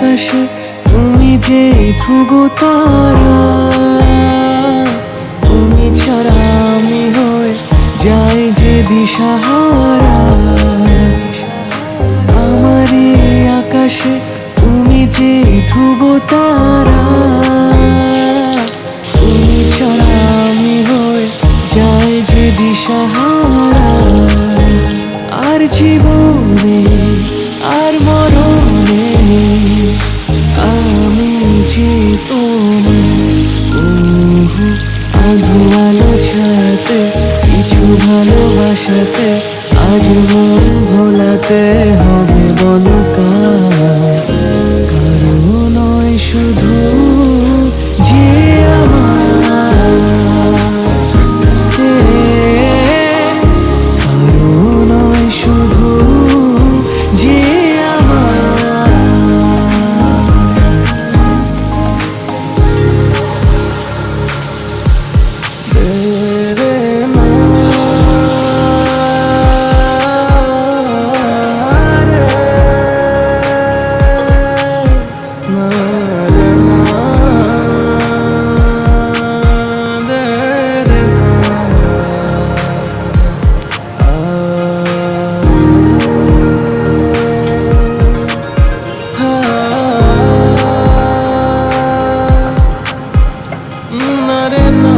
আকাশে, তুমি যে ধ্রুব তারা, তুমি ছাড়া আমি হয়ে যাই যে দিশাহারা। আমার আকাশে, তুমি যে ধ্রুব তারা, তুমি ছাড়া আমি হয়ে যাই যে দিশাহারা। কিছু ভালোবাসাতে আজ মন ভোলাতে হবে বনকা Mm, I didn't know.